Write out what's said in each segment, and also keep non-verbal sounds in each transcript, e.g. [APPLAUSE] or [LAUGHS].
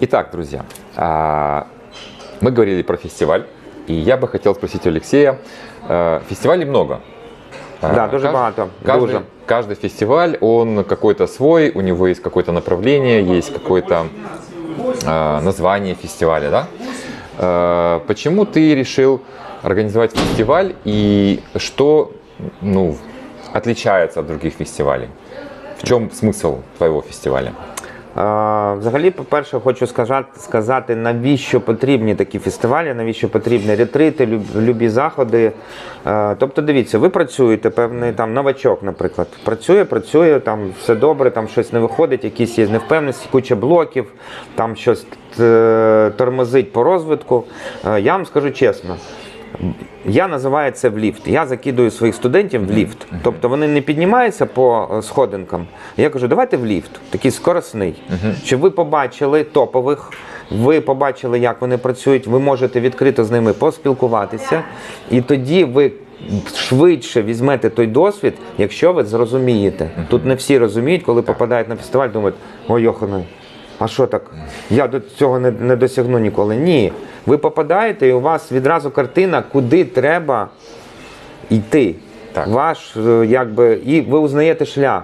Итак, друзья, а, мы говорили про фестиваль, и я бы хотел спросить у Алексея, э, фестивалей много. А, Да, дуже кажд- багато, Каждый, дуже. каждый фестиваль, он какой-то свой, у него есть какое-то направление, есть какое-то название фестиваля, да? Почему ты решил организовать фестиваль и что, ну, отличается от других фестивалей? В чем смысл твоего фестиваля? Взагалі, по-перше, хочу сказати, навіщо потрібні такі фестивалі, навіщо потрібні ретрити, люб- любі заходи. Тобто, дивіться, ви працюєте, певний там новачок, наприклад, працює, працює, там все добре, там щось не виходить, якісь є невпевненості, куча блоків, там щось е, тормозить по розвитку. Е, Я вам скажу чесно. Я називаю це в ліфт. Я закидую своїх студентів в ліфт. Тобто вони не піднімаються по е, сходинкам. Я кажу, давайте в ліфт, такий скоросний. Щоб ви побачили топових, ви побачили, як вони працюють, ви можете відкрито з ними поспілкуватися, і тоді ви. Швидше візьмете той досвід, якщо ви зрозумієте. Тут не всі розуміють, коли попадають на фестиваль, думають, ой, йохана, а що так? Я до цього не, не досягну ніколи. Ні. Ви попадаєте, і у вас відразу картина, куди треба йти. Так. Ваш, е, якби, і ви узнаєте шлях.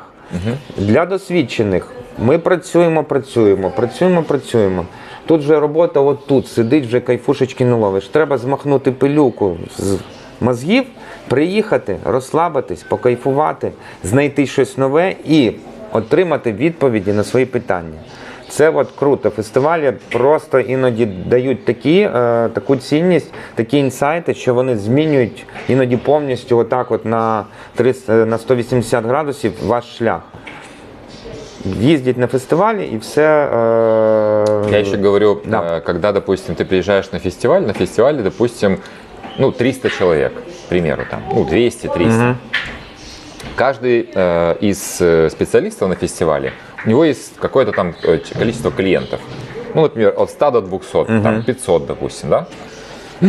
Для досвідчених ми працюємо, працюємо, працюємо, працюємо. Тут вже робота от тут, сидить, вже кайфушечки не ловиш. Треба змахнути пилюку з мозгів, приїхати, розслабитись, покайфувати, знайти щось нове і отримати відповіді на свої питання. Це от круто. Фестивалі просто іноді дають такі, е, таку цінність, такі інсайти, що вони змінюють іноді повністю отак от на, 300, на 180 градусів ваш шлях. Їздять на фестивалі і все. Е, Я еще говорю, Да. э, когда, допустим, ты приезжаешь на фестиваль, на фестивале, допустим, ну, 300 человек, к примеру, там, ну, 200-300. Каждый э, из э, специалистов на фестивале, у него есть какое-то там э, количество клиентов. Ну, например, от 100 до 200, там 500, допустим, да? [CLEARS THROAT]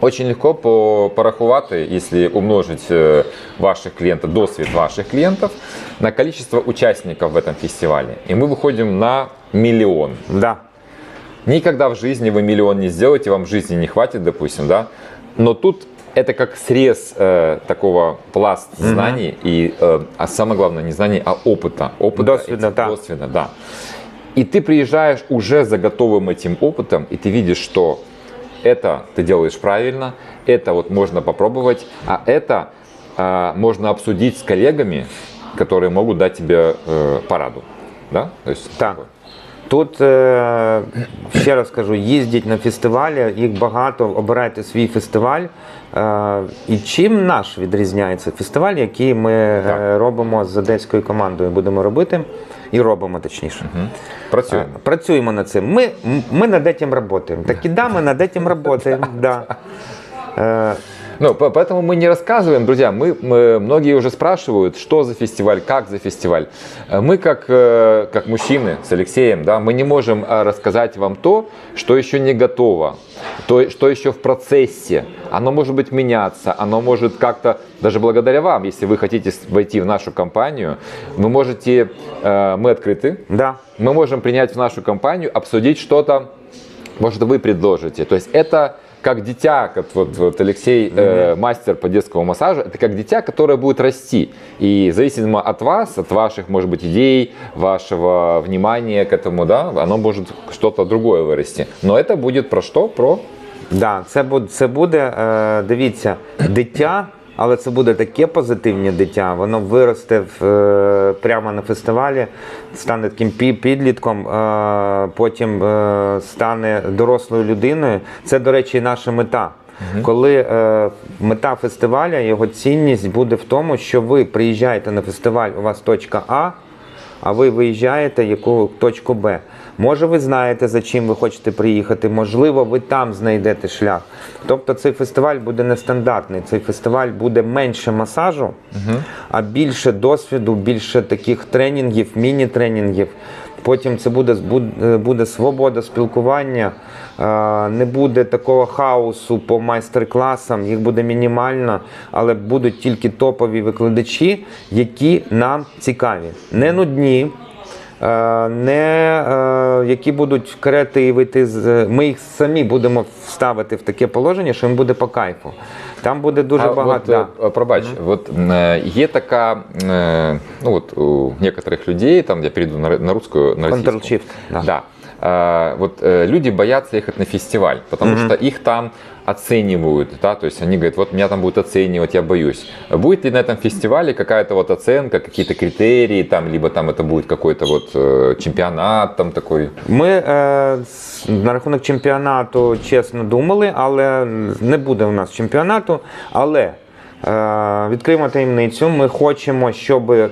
Очень легко по, порахувати, если умножить э, ваших клиентов, досвід ваших клиентов, на количество участников в этом фестивале. И мы выходим на миллион. Да. Никогда в жизни вы миллион не сделаете, вам жизни не хватит, допустим, да. Но тут это как срез э, такого пласт знаний и, э, а самое главное, не знаний, а опыта. Опыта, Досвіда, этих- да. досвіда, да. И ты приезжаешь уже за готовым этим опытом, и ты видишь, что это ты делаешь правильно, это вот можно попробовать, а это э, можно обсудить с коллегами, которые могут дать тебе э, пораду. Да? То есть Так. такое. Тут е, ще раз кажу, їздіть на фестивалі, їх багато, обирайте свій фестиваль. Е, і чим наш відрізняється фестиваль, який ми е, Так. робимо з одеською командою, будемо робити і робимо точніше. Працюємо. Е, Працюємо над цим. Ми, ми над этим працюємо. Так і да, ми над этим працюємо. Да. [LAUGHS] Ну, по- поэтому мы не рассказываем, друзья. Мы, мы- многие уже спрашивают, что за фестиваль, как за фестиваль. Э, Мы как, э, как мужчины с Алексеем, да, мы не можем э, рассказать вам то, что еще не готово, то, что еще в процессе. Оно может быть меняться, оно может как-то, даже благодаря вам, если вы хотите войти в нашу компанию, вы можете, э, мы открыты, да. мы можем принять в нашу компанию, обсудить что-то, может, вы предложите. То есть это как дитя, как вот, вот Алексей, э, мастер по детскому массажу, это как дитя, которое будет расти. И зависимо от вас, от ваших, может быть, идей, вашего внимания к этому, да, оно может что-то другое вырасти. Но это будет про что? Про Да, це буде, це буде е, дивіться, дитя, але це буде таке позитивне дитя. Воно виросте в, е, прямо на фестивалі, стане таким підлітком, е, потім е, стане дорослою людиною. Це, до речі, наша мета. Коли е, мета фестиваля, його цінність буде в тому, що ви приїжджаєте на фестиваль, у вас точка А, а ви виїжджаєте яку точку Б. Може, ви знаєте, за чим ви хочете приїхати, можливо, ви там знайдете шлях. Тобто цей фестиваль буде нестандартний. Цей фестиваль буде менше масажу, а більше досвіду, більше таких тренінгів, міні-тренінгів. Потім це буде, буде, свобода спілкування, не буде такого хаосу по майстер-класам, їх буде мінімально, але будуть тільки топові викладачі, які нам цікаві. Не нудні, е, не е, е, які будуть креативити. Ми їх самі будемо ставити в таке положення, що їм буде по кайфу. Там буде дуже а багато. От, да. е, пробач, от е, є така, е, ну от у некоторых людей, там я перейду на, на русскую, на. Ctrl-Shift, да. Да Э, вот э, люди боятся ехать на фестиваль, потому что их там оценивают, да, то есть они говорят, вот меня там будут оценивать, я боюсь. Будет ли на этом фестивале какая-то вот оценка, какие-то критерии, там, либо там это будет какой-то вот э, чемпионат там такой? Ми е, с- на рахунок чемпіонату чесно думали, але не буде у нас чемпіонату. Але е, відкриємо таємницю. Ми хочемо, щоб е,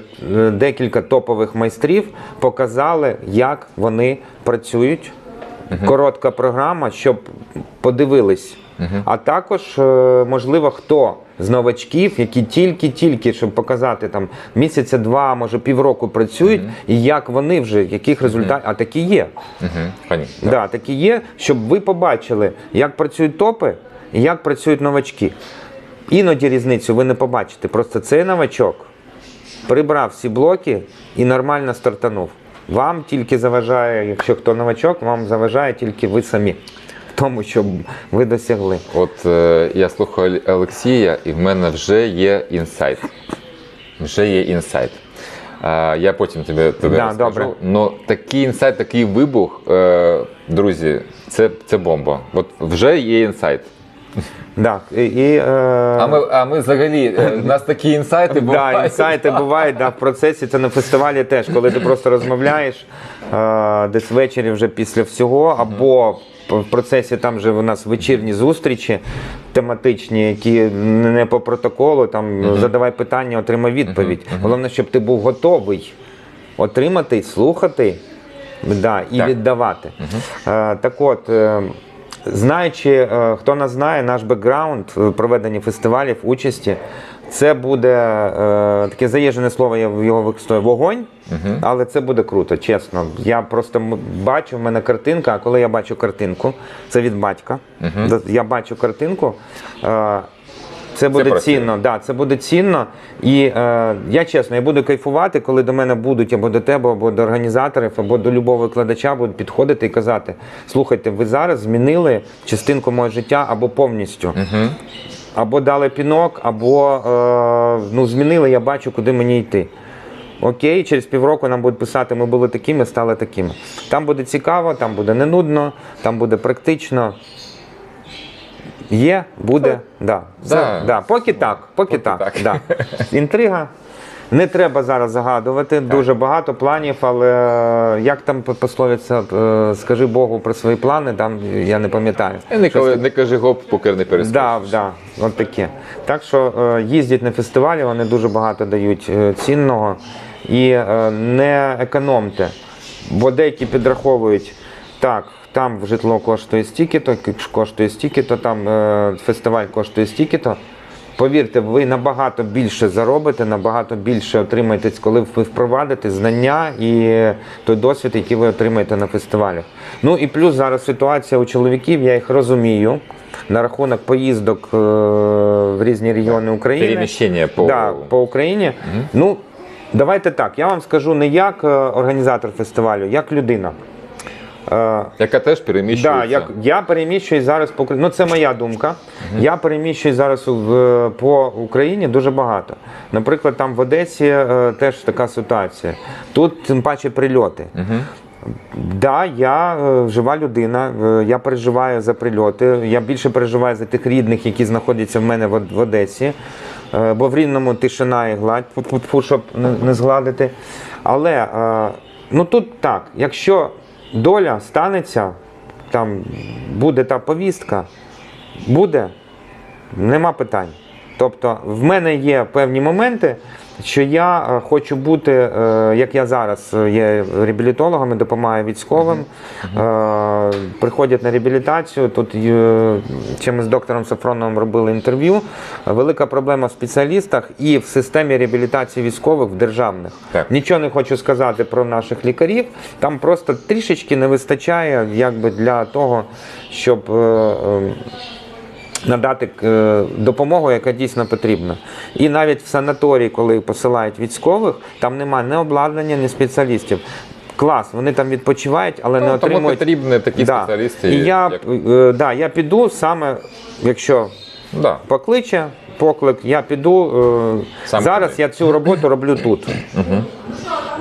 декілька топових майстрів показали, як вони працюють. Коротка програма, щоб подивились. А також, е, можливо, хто з новачків, які тільки-тільки, щоб показати там місяця два, може півроку працюють, і як вони вже, яких результатів, а такі є. Угу. Да. такі є, щоб ви побачили, як працюють топи і як працюють новачки. Іноді різницю ви не побачите. Просто цей новачок прибрав всі блоки і нормально стартанув. Вам тільки заважає, якщо хто новачок, вам заважає тільки ви самі в тому, щоб ви досягли. От е, я слухаю Олексія, і в мене вже є інсайт. Вже є інсайт. Е, я потім тобі, тобі Да, розкажу. добре. Но такий інсайт, такий вибух, е, друзі, це, це бомба. От вже є інсайт. Да. І, і, е... А ми, а ми взагалі, е, у нас такі інсайти Да, бувають. інсайти бувають да, в процесі. Це на фестивалі теж, коли ти просто розмовляєш е, десь ввечері вже після всього, або в процесі там вже у нас вечірні зустрічі тематичні, які не по протоколу, там задавай питання, отримай відповідь. Головне, щоб ти був готовий отримати, слухати да, і Так. віддавати. Е, так от. Е, Знаючи, е, хто нас знає, наш бекграунд проведення фестивалів, участі, це буде е, таке заїжджене слово, я його використовую вогонь, але це буде круто, чесно. Я просто бачу, в мене картинка, а коли я бачу картинку, це від батька. Угу. Я бачу картинку. Це буде працює. цінно, да, це буде цінно. І е, я чесно, я буду кайфувати, коли до мене будуть або до тебе, або до організаторів, або до любого викладача будуть підходити і казати: слухайте, ви зараз змінили частинку мого життя або повністю. Або дали пінок, або е, ну, змінили, я бачу, куди мені йти. Окей, через півроку нам будуть писати, ми були такими, стали такими. Там буде цікаво, там буде не нудно, там буде практично. Є, буде, да. Да. да. Поки так, поки, так. так. Да. [LAUGHS] Інтрига. Не треба зараз загадувати, дуже багато планів, але е, як там пословиться, е, скажи Богу про свої плани, там я не пам'ятаю. І не, Щось не кажи гоп, поки не перескочиш. Да, да, от таке. Так що е, їздять на фестивалі, вони дуже багато дають е, цінного і е, не економте. Бо деякі підраховують так. Там житло коштує стільки-то, коштує стільки-то, там е, фестиваль коштує стільки-то. Повірте, ви набагато більше заробите, набагато більше отримаєте, коли ви впровадите знання і той досвід, який ви отримаєте на фестивалях. Ну і плюс зараз ситуація у чоловіків, я їх розумію. На рахунок поїздок е, в різні регіони України. Переміщення по- Да, по Україні. Ну, давайте так. Я вам скажу не як е, організатор фестивалю, як людина. Е, Яка теж переміщується. Да, як я переміщуюсь зараз по Україні. Ну це моя думка. Я переміщуюсь зараз в, по Україні дуже багато. Наприклад, там в Одесі е, теж така ситуація. Тут тим паче прильоти. Да, я е, жива людина, е, я переживаю за прильоти. Я більше переживаю за тих рідних, які знаходяться в мене в, в Одесі. Е, Бо в рівному тишина і гладь, щоб не, не згладити. Але е, ну тут так, якщо доля станеться, там буде та повістка, буде, нема питань. Тобто, в мене є певні моменти, що я е, хочу бути, е, як я зараз е, є реабілітологом, і допомагаю військовим. Е, Приходять на реабілітацію. Тут ще ми з доктором Сафроновим робили інтерв'ю. Велика проблема в спеціалістах і в системі реабілітації військових в державних. Так. Нічого не хочу сказати про наших лікарів. Там просто трішечки не вистачає якби, для того, щоб. Надати е, допомогу, яка дійсно потрібна. І навіть в санаторії, коли посилають військових, там немає ні обладнання, ні спеціалістів. клас, вони там відпочивають, але не Ну, тому отримують. потрібні такі Да. спеціалісти. І я, як- е, да, я піду саме, якщо Да. покличе, поклик, я піду. е, Сам Зараз туди. я цю роботу роблю тут.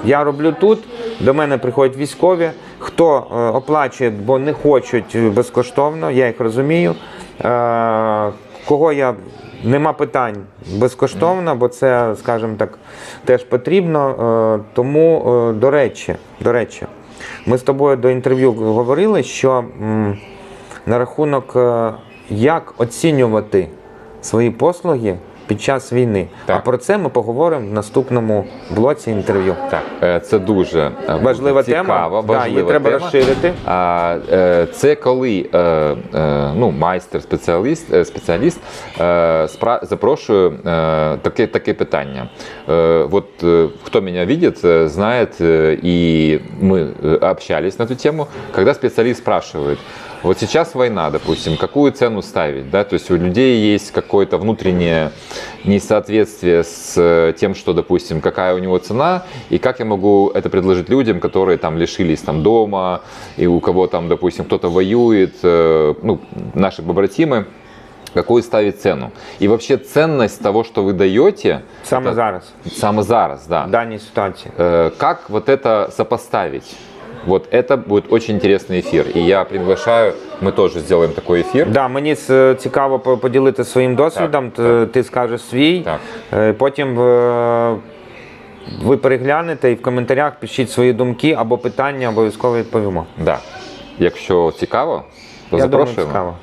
Я роблю тут, до мене приходять військові, хто оплачує, бо не хочуть безкоштовно, я їх розумію. Е, Кого я нема питань безкоштовно, бо це, скажімо так, теж потрібно. Е, Тому, е, до речі, до речі, ми з тобою до інтерв'ю говорили, що на рахунок, як оцінювати свої послуги під час війни. Так. А про це ми поговоримо в наступному блоці інтерв'ю. Так, е, це дуже е, Важлива цікава, тема. Да, важлива її треба тема. розширити. А, е, це коли е, е, ну, майстер, спеціаліст, е, спеціаліст е, спра- запрошує е, таке, таке питання. Е, вот е, кто меня видит, э, знает, э, и мы э, общались на эту тему, когда специалист спрашивает, вот сейчас война, допустим, какую цену ставить, да, то есть у людей есть какое-то внутреннее несоответствие с э, тем, что, допустим, какая у него цена, и как я могу это предложить людям, которые там лишились там дома, и у кого там, допустим, кто-то воюет, э, ну, наши побратимы, какую ставить цену. И вообще ценность того, что вы даете, Саме это- зараз, Саме зараз, да. в даній ситуації. Э, Как вот это сопоставить? Вот это будет очень интересный эфир. И я приглашаю, мы тоже сделаем такой эфир. Да, мені с- цікаво по- поділитися своїм досвідом. Так, Т- Ти скажеш свій. Так. Е, Потім е, ви переглянете і в коментарях пишіть свої думки або питання, обов'язково відповімо. Да. Якщо цікаво, то Я думаю, запрошуємо. цікаво.